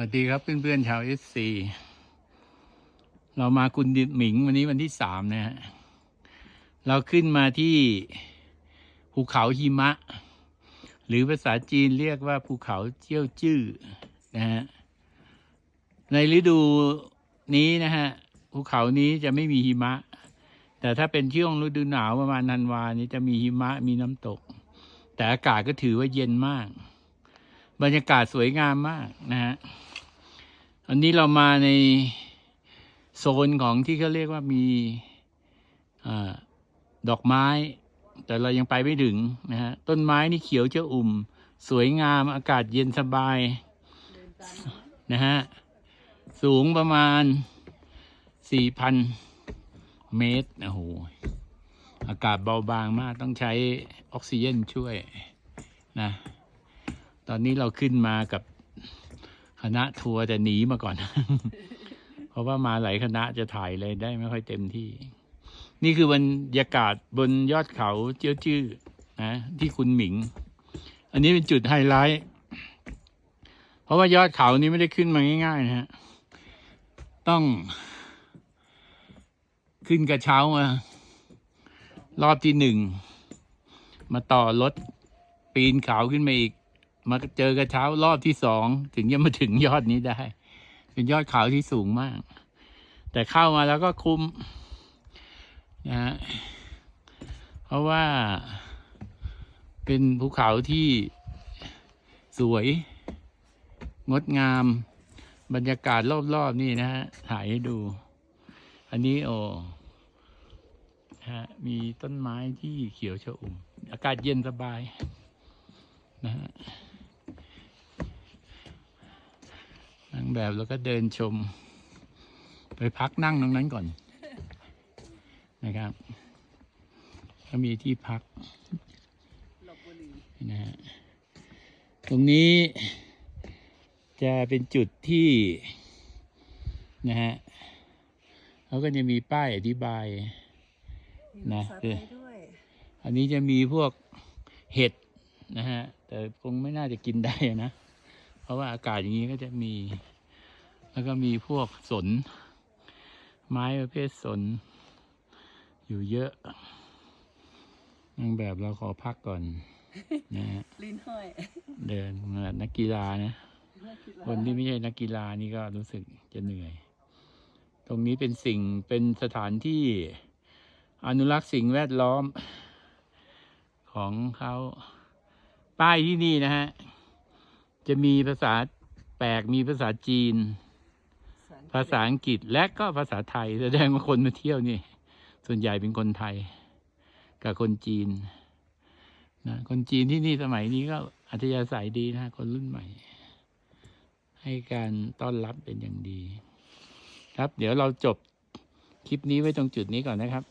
วัสดีครับเพื่อนๆชาวเอสซีเรามากุนดิหมิงวันนี้วันที่สามนะฮะเราขึ้นมาที่ภูเขาหิมะ หรือภาษาจีนเรียกว่าภูเขาเจี้ยวจื้อนะฮะในฤดูนี้นะฮะภูเขานี้จะไม่มีหิมะ แต่ถ้าเป็นช่วงฤดูหนาวประมาณธันวานี้จะมีหิมะมีน้ำตก แต่อากาศก็ถือว่าเย็นมาก บรรยากาศสวยงามมากนะฮะ อันนี้เรามาในโซนของที่เขาเรียกว่ามีอดอกไม้ แต่เรายังไปไม่ถึงนะฮะต้นไม้นี่เขียวเจะอุ่ม สวยงามอากาศเย็นสบายนะฮะสูงประมาณสี่พันเมตรโอ้โหอากาศเบาบางมากต้องใช้ออกซิเจนช่วยนะ ตอนนี้เราขึ้นมากับ คณะทัวร์แต่หนีมาก่อน เพราะว่ามาหลายคณะจะถ่ายเลยได้ไม่ค่อยเต็มที่ นี่คือบรรยากาศบนยอดเขาเจียวจื้อนะที่คุณหมิง อันนี้เป็นจุดไฮไลท์ เพราะว่ายอดเขานี้ไม่ได้ขึ้นมาง่าย ๆ นะฮะ ต้อง ขึ้นกระเช้ามารอบที่หนึ่ง มาต่อรถปีนเขาขึ้นมาอีก มาเจอกระเช้ารอบที่สองถึงจะมาถึงยอดนี้ได้ เป็นยอดเขาที่สูงมาก แต่เข้ามาแล้วก็คุ้มนะฮะเพราะว่าเป็นภูเขาที่สวย งดงาม บรรยากาศรอบๆนี่นะฮะถ่ายให้ดู อันนี้โอ้ฮะมีต้นไม้ที่เขียวชอุ่ม อากาศเย็นสบายนะฮะนั่ง แบบแล้วก็เดินชม ไปพักนั่งตรงนั้นก่อน นะครับ ก็มีที่พักนะฮะตรงนี้จะเป็นจุดที่นะฮะเขาก็จะมีป้ายอธิบายนะภาษาคือไทยด้วยอันนี้จะมีพวกเห็ดนะฮะ แต่คงไม่น่าจะกินได้อะนะ เพราะว่าอากาศอย่างนี้ก็จะมี แล้วก็มีพวกสน ไม้ประเภทสน อยู่เยอะนางแบบเราขอพักก่อนนะฮะลิ้นห้อย เดินมานักกีฬานะ คนที่ไม่ใช่นักกีฬานี่ก็รู้สึกจะเหนื่อย ตรงนี้เป็นสิ่งเป็นสถานที่อนุรักษ์สิ่งแวดล้อมของเขาป้ายที่นี่นะฮะ จะมีภาษาแปลกมีภาษาจีนภาษาอังกฤษและก็ภาษาไทยแสดงว่าคนมาเที่ยวนี่ ส่วนใหญ่เป็นคนไทย กับคนจีนนะคนจีนที่นี่สมัยนี้ก็อัธยาศัยดีนะคนรุ่นใหม่ ให้การต้อนรับเป็นอย่างดี ครับ เดี๋ยวเราจบคลิปนี้ไว้ตรงจุดนี้ก่อนนะครับ